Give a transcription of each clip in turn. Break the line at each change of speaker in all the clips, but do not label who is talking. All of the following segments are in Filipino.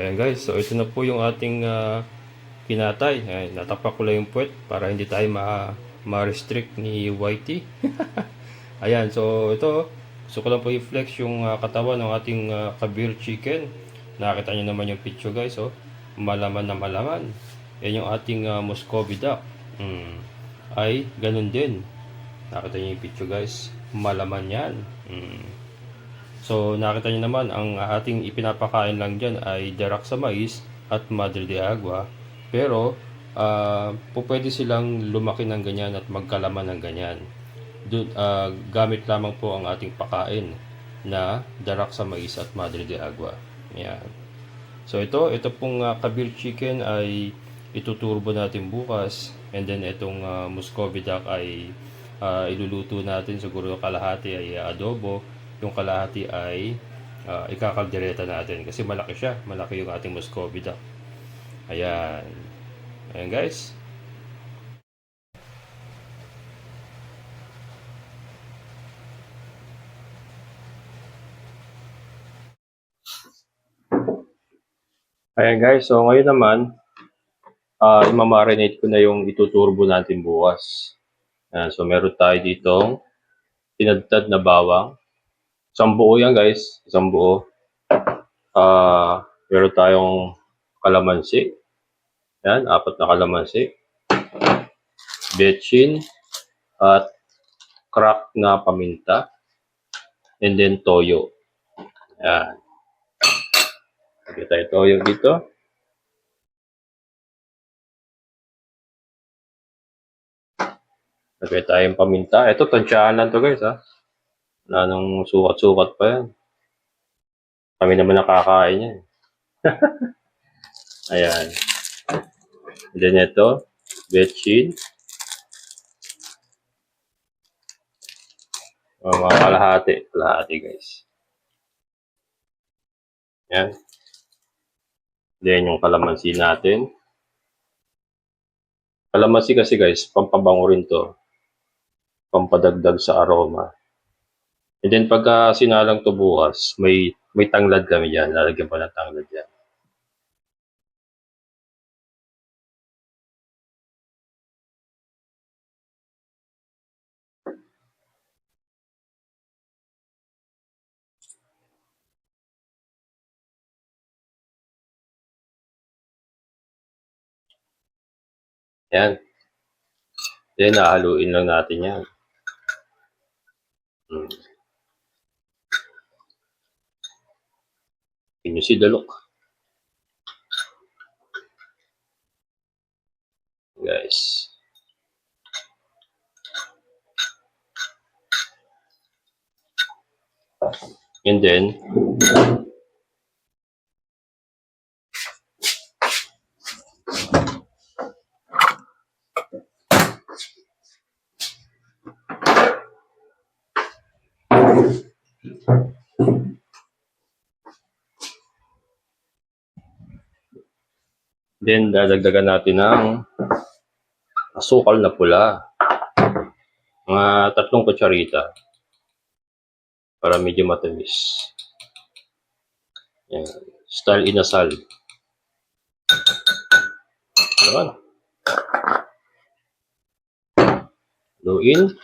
Ayan guys, so ito na po yung ating ah, kinatay. Ayan, natapak ko lang yung puwet para hindi tayo ma- ma-restrict ni YT. Ayan, so ito, gusto ko lang po i-flex yung ah, katawan ng ating ah, kabir chicken. Nakita nyo naman yung picture guys, oh. Malaman na malaman. Yan yung ating uh, Muscovy duck. Mm. Ay, ganun din. Nakita nyo yung picture guys. Malaman yan. Mm. So, nakita nyo naman, ang ating ipinapakain lang dyan ay darak sa mais at madre de agua. Pero, ah, po silang lumaki ng ganyan at magkalaman ng ganyan. Dun, ah, gamit lamang po ang ating pakain na darak sa mais at madre de agua. Yan. So ito, ito pong uh, kabir chicken ay ituturbo natin bukas. And then itong uh, Muscovy duck ay ah, iluluto natin. Siguro kalahati ay ah, adobo. Yung kalahati ay ah, ikakaldereta natin. Kasi malaki siya. Malaki yung ating Muscovy duck. Ayan. Ayan guys. Ayan guys, so ngayon naman, ah imamarinate ko na yung ituturbo natin bukas. Ayan, so meron tayo ditong tinadtad na bawang. Isang buo yan guys, isang buo. Ah, meron tayong kalamansi. Ayan, apat na kalamansi. Betchin at crack na paminta. And then toyo. Ayan. Lagyan tayo toyo dito. Lagay tayong paminta. Ito, tansyahan lang to guys ha. Wala nang sukat-sukat pa yan. Kami naman nakakain yan. Ayan. And then ito, betchin. O, mga kalahati. Kalahati guys. Yan. Then yung kalamansi natin. Kalamansi kasi guys, pampabango rin to. Pampadagdag sa aroma. And then pagka sinalang to bukas, may may tanglad kami dyan. Lalagyan pa ng tanglad yan. Yan. Then, nahaluin lang natin yan. Hmm. Can you see look? Guys. And then, then dadagdagan natin ng asukal na pula. Mga tatlong kutsarita para medyo matamis. Yan. Style inasal. Yan. Luin.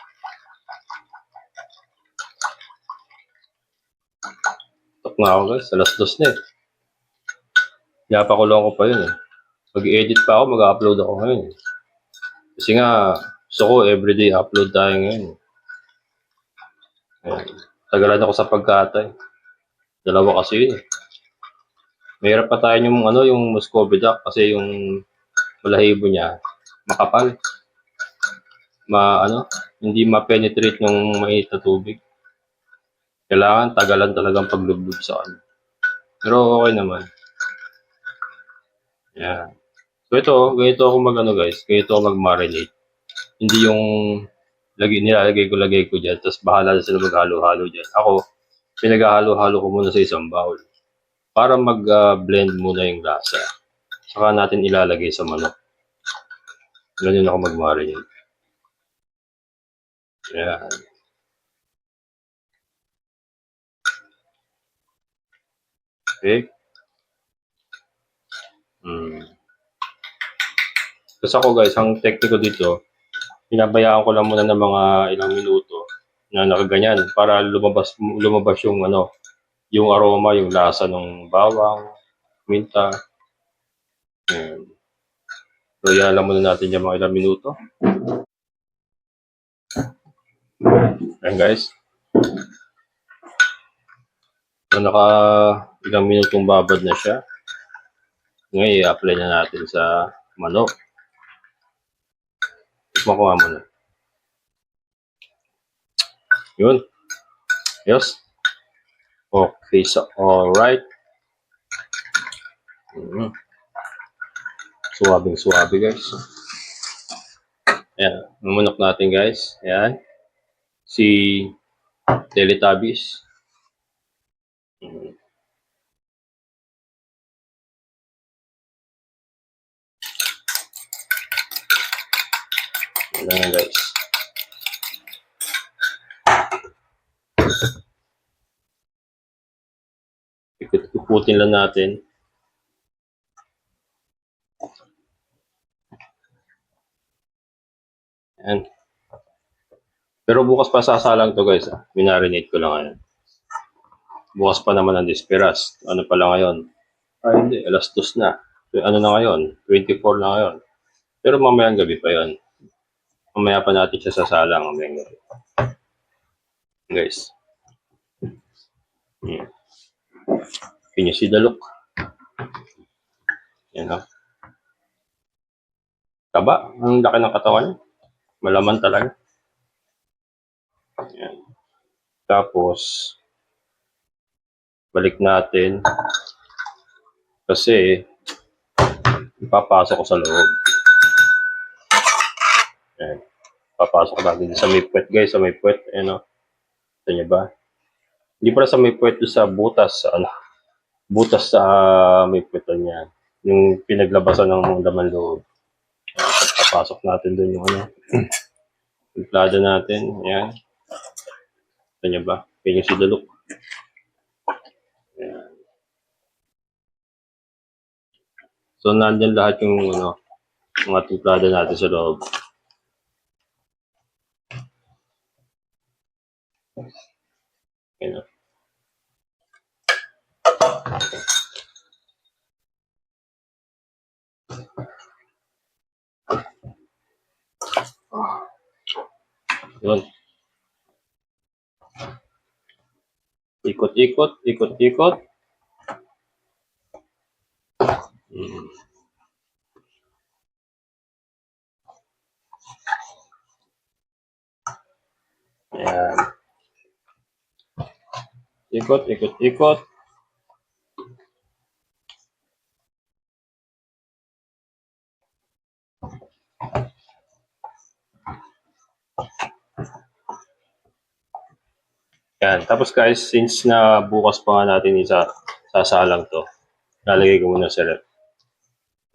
Tok na ako guys. Alas dos na eh. Napakulong ko pa yun eh. Mag-edit pa ako, mag-upload ako ngayon. Kasi nga, gusto ko everyday upload tayo ngayon. Ayan. Tagalan ako sa pagkatay. Dalawa kasi yun eh. Mahirap pa tayo yung ano, yung Muscovy duck kasi yung balahibo niya makapal. Ma ano, hindi ma-penetrate ng mainit na tubig. Kailangan tagalan talagang paglublob sa ano. Pero okay naman. Yan. So ito, ganito ako mag ano guys, ganito ako mag-marinate. Hindi yung lagi nilalagay ko lagay ko diyan, tapos bahala na sila maghalo-halo diyan. Ako, pinaghalo-halo ko muna sa isang bowl para mag-blend muna yung lasa. Saka natin ilalagay sa manok. Ganyan ako mag-marinate. Yan. Okay. Kasi ako guys, ang technique ko dito, pinabayaan ko lang muna ng mga ilang minuto na nakaganyan para lumabas lumabas yung ano, yung aroma, yung lasa ng bawang, minta. Ayan. So, lang muna natin yung mga ilang minuto. Ayan guys. So, naka ilang minutong babad na siya. Ngayon, i-apply na natin sa manok. Ko nga muna. Yun. Yes. Okay, so alright. Mm. Suwabing suwabe guys. Ayan, ang manok natin guys. Ayan. Si Teletubbies. Mm. Na nga, guys. Ikot-ikutin lang natin. Ayan. Pero bukas pa sasalang to guys. Ah. Minarinate ko lang ngayon. Bukas pa naman ang disperas. Ano pala ngayon? Ay hindi, alas dos na. Ano na ngayon? 24 na ngayon. Pero mamayang gabi pa yon. Mamaya pa natin siya sasalang mamayang gabi. Guys. Hmm. Can you see the look? Yan o. Taba. Ang laki ng katawan. Malaman talaga. Yan. Tapos, balik natin. Kasi, ipapasok ko sa loob. Yan. Papasok natin sa may puwet guys, sa may puwet. Ayan o. Ito niyo ba? Hindi pala sa may puwet sa butas. Sa, ano, butas sa may puwet niya. Yung pinaglabasan ng laman loob. Papasok natin doon yung ano. Implada natin. Ayan. Ito niyo ba? See the look? Ayan. So, nandyan lahat yung ano, mga timplada natin sa loob. Ayan. o. Yun. Ikot-ikot, ikot-ikot. Mm. Ayan. Ikot, ikot, ikot. Yan. Tapos guys, since na bukas pa nga natin isa sasalang to, lalagay ko muna sa rep.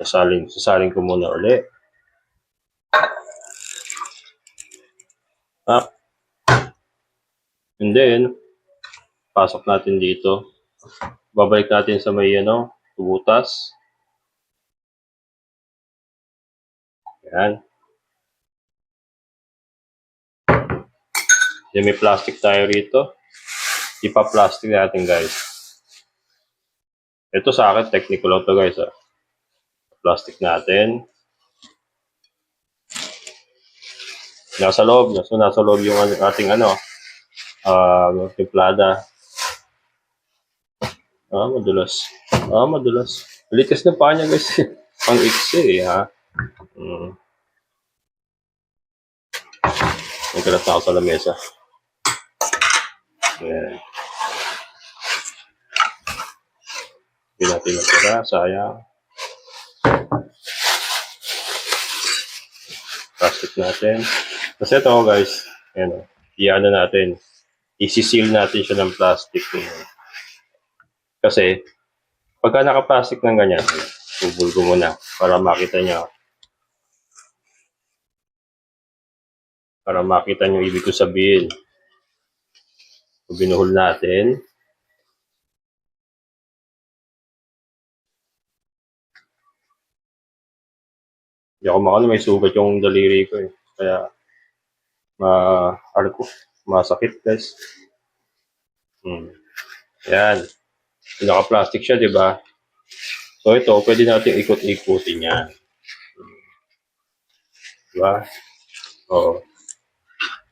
Sasaling, sasaling ko muna uli. Ah. And then, pasok natin dito. Babalik natin sa may ano, tubutas. Yan. Then may plastic tayo rito. Ipa-plastic natin guys. Ito sa akin, technical lang to guys. Ah. Plastic natin. Nasa loob. So, nasa loob yung ating ano, ah, timplada. Ah, madulas. Ah, madulas. Likas na pa niya guys. Ang iksi eh, ha. Mm. Nagkalat na ako sa lamesa. Ayan. Hindi natin natira. Sayang. Plastic natin. Kasi ito guys, ayan o. Iano natin. Isi-seal natin siya ng plastic. Ayan. Kasi, pagka naka-plastic ng ganyan, bubul ko muna para makita nyo. Para makita nyo ibig ko sabihin. So, binuhol natin. Hindi ako makano, may sugat yung daliri ko eh. Kaya, ma, ano ko, masakit guys. Hmm. Yan. Naka-plastic siya, di ba? So ito, pwede natin ikot-ikutin yan. Di ba? Oo.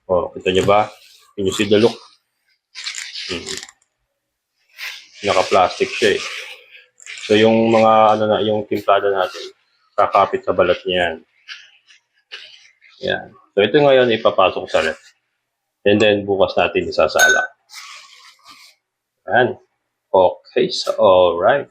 Oh, kita niyo ba? Can you see the look? Hmm. Naka-plastic siya eh. So yung mga ano na, yung timplada natin, kakapit sa balat niyan. Yan. So ito ngayon ipapasok sa ref. And then bukas natin isasala. Yan. Okay, so alright.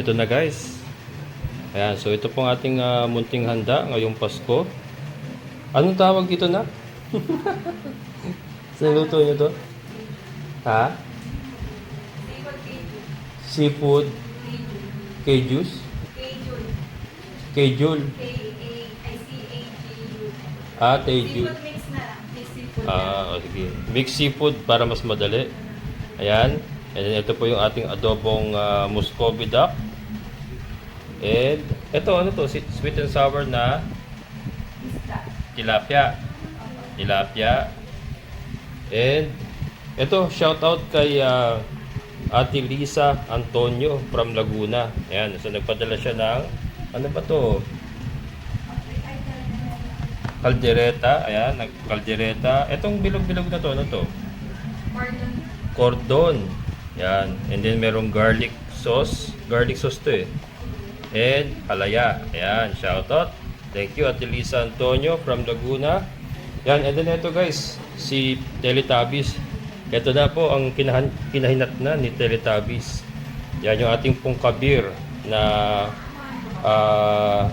Ito na guys. Ayan, so ito pong ating ah, munting handa ngayong Pasko. Anong tawag dito na? Sa luto niyo to? Ha? Seafood K-juice? K-jul. Ah, K-jul. Ah, oh, sige. Mixed seafood para mas madali. Ayan. And then ito po yung ating adobong uh, Muscovy duck. And ito ano to, sweet and sour na tilapia. Tilapia. And ito, shout out kay ah, Ate Lisa Antonio from Laguna. Ayan, so nagpadala siya ng ano ba to? Caldereta, ayan, nag-caldereta. Etong bilog-bilog na to, ano to? cordon. Yan. And then merong garlic sauce. Garlic sauce to eh. And halaya. Ayan. Shoutout. Thank you Ate Lisa Antonio from Laguna. Yan. And then ito guys. Si Teletubbies. Ito na po ang kinahan, kinahinat na ni Teletubbies. Yan yung ating pong kabir na ah,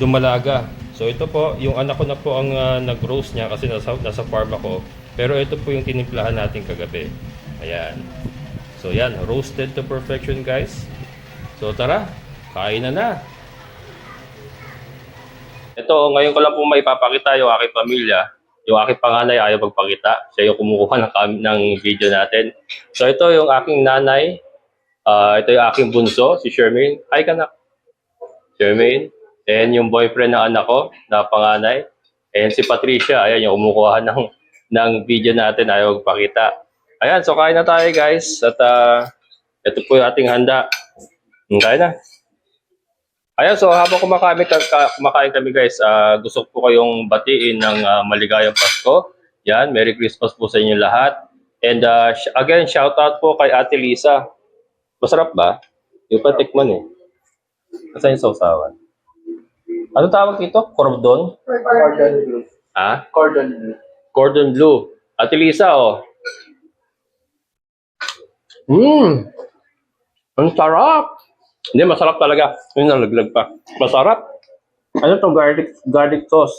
dumalaga. So ito po, yung anak ko na po ang ah, nag-roast niya kasi nasa, nasa farm ako. Pero ito po yung tinimplahan natin kagabi. Ayan. So yan, roasted to perfection guys. So tara, kain na na. Ito, ngayon ko lang po may papakita yung aking pamilya. Yung aking panganay ayaw magpakita. Siya yung kumukuha ng, ng video natin. So ito yung aking nanay. Ah, ito yung aking bunso, si Shermaine. Hi ka na. Jermaine. And yung boyfriend ng anak ko, na panganay. And si Patricia, ayan yung kumukuha ng, ng video natin, ayaw magpakita. Ayan, so kain na tayo guys. At ah, ito po yung ating handa. Hmm, Kain na. Ayan, so habang kumakain, ka- ka- kumakain kami guys, ah, gusto ko kayong batiin ng ah, maligayang Pasko. Yan, Merry Christmas po sa inyo lahat. And ah, sh- again, shout out po kay Ate Lisa. Masarap ba? Yung patikman eh. Nasaan yung sausawan? Ano tawag dito? Cordon?
Cordon blue.
Ha?
Cordon blue.
Cordon bleu. At Elisa, oh. Mmm! Ang sarap! Hindi, masarap talaga. Yun, nalaglag pa. Masarap. Ano to garlic, garlic sauce.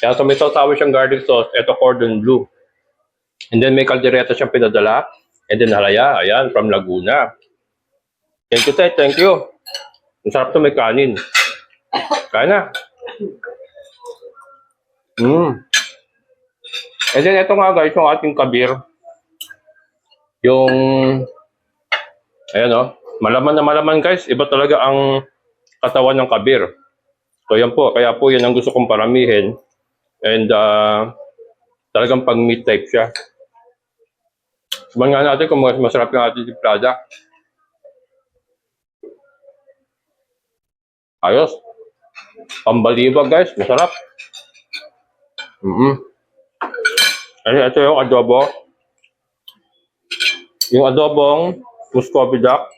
Kaya so may sausawa siyang garlic sauce. Ito cordon bleu. And then may kaldereta siyang pinadala. And then halaya, ayan, from Laguna. Thank you, Ted. Thank you. Ang sarap to may kanin. Kaya na. Mmm. And then ito nga guys, yung ating kabir. Yung, ayan o, malaman na malaman guys, iba talaga ang katawan ng kabir. So yan po, kaya po yan ang gusto kong paramihin. And uh, talagang pang meat type siya. Suman nga natin kung mas masarap yung ating product. Ayos. Pambaliwag guys, masarap. Mm-mm. Ay, ito yung adobo. Yung adobong Muscovy duck.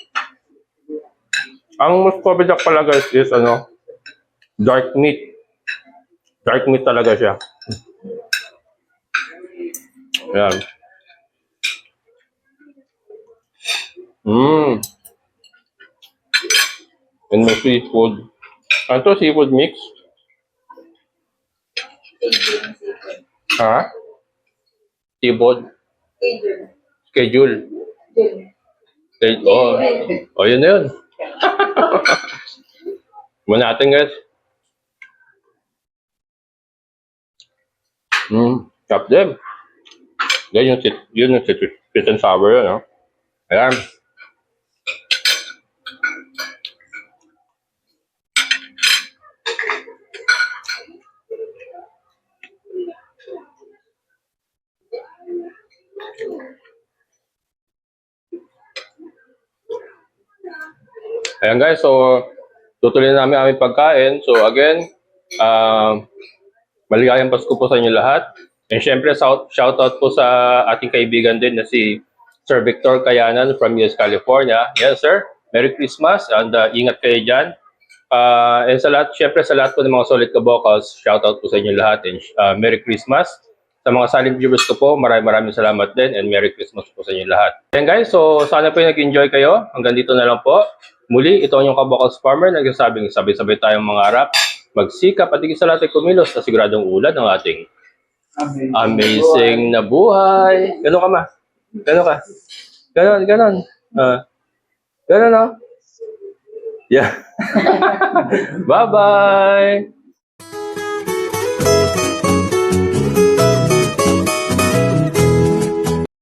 Ang Muscovy duck pala guys is ano, dark meat. Dark meat talaga siya. Ayan. Mmm. And may seafood. Ano to? Seafood mix? Ha? Seafood? Schedule. Okay. Oh. oh, yun na yun. Muna natin, guys. Hmm. Chop them. Yan yung, yun yung sweet and sour yun, no? Ayan. Ayan guys, so tutuloy na namin aming pagkain. So again, uh, maligayang Pasko po sa inyo lahat. And syempre, shout, shout out po sa ating kaibigan din na si Sir Victor Kayanan from US California. Yes sir, Merry Christmas and uh, ingat kayo dyan. Uh, and sa lahat, syempre sa lahat po ng mga solid kabokals, shout out po sa inyo lahat and uh, Merry Christmas. Sa mga silent viewers ko po, maraming maraming salamat din and Merry Christmas po sa inyo lahat. Ayan guys, so sana po yung nag-enjoy kayo. Hanggang dito na lang po. Muli, ito ang yung kabokals farmer nagsasabing sabay-sabay tayong mangarap, magsikap at higit sa lahat ay kumilos na siguradong ulad ng ating amazing na buhay. Ganon ka ma? Ganon ka? Ganon, ganon. Ah. ganon no? Yeah. Bye-bye!